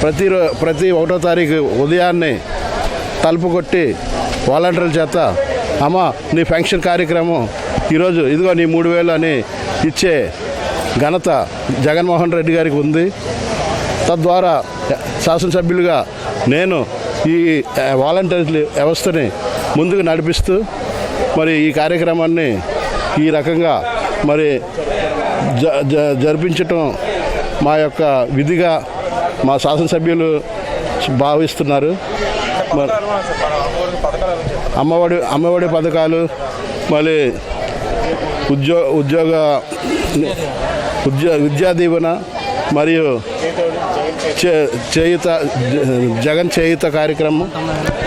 ప్రతి రో- ప్రతి ఒకటో తారీఖు ఉదయాన్నే తలుపు కొట్టి వాలంటీర్ల చేత అమ్మ నీ ఫంక్షన్ కార్యక్రమం ఈరోజు ఇదిగో నీ మూడు వేలు అని ఇచ్చే ఘనత జగన్మోహన్ రెడ్డి గారికి ఉంది. తద్వారా శాసనసభ్యులుగా నేను ఈ వాలంటీర్ వ్యవస్థని ముందుకు నడిపిస్తూ మరి ఈ కార్యక్రమాన్ని ఈ రకంగా మరి జ జ- జరిపించటం మా యొక్క విధిగా మా శాసనసభ్యులు భావిస్తున్నారు. అమ్మఒడి అమ్మఒడి పథకాలు మళ్ళీ ఉద్యో ఉద్యోగ ఉద్యో విద్యా దీవెన మరియు చే- చేయుత జగన్ చేయుత కార్యక్రమం.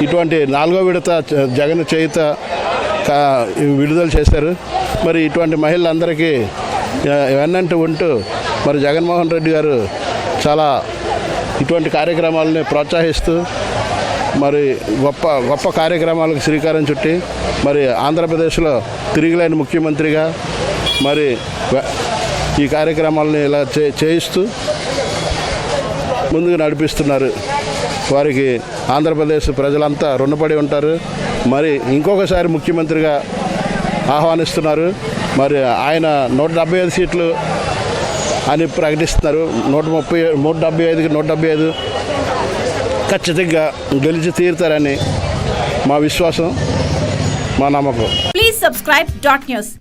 ఇటువంటి నాలుగో విడత జగన్ చేయుత విడుదల చేశారు. మరి ఇటువంటి మహిళలందరికీ వెన్నంటూ ఉంటూ మరి జగన్మోహన్ రెడ్డి గారు చాలా ఇటువంటి కార్యక్రమాలని ప్రోత్సహిస్తూ మరి గొప్ప గొప్ప కార్యక్రమాలకు శ్రీకారం చుట్టి మరి ఆంధ్రప్రదేశ్లో తిరిగిలేని ముఖ్యమంత్రిగా మరి ఈ కార్యక్రమాలని ఇలా చే చేయిస్తూ ముందుకు నడిపిస్తున్నారు. వారికి ఆంధ్రప్రదేశ్ ప్రజలంతా రుణపడి ఉంటారు. మరి ఇంకొకసారి ముఖ్యమంత్రిగా ఆహ్వానిస్తున్నారు. మరి ఆయన నూట డెబ్బై ఐదు సీట్లు అని ప్రకటిస్తున్నారు. నూట ముప్పై నూట డెబ్బై ఐదుకి నూట డెబ్బై ఐదు ఖచ్చితంగా గెలిచి తీరుతారని మా విశ్వాసం మా నమ్మకం. Please subscribe dot news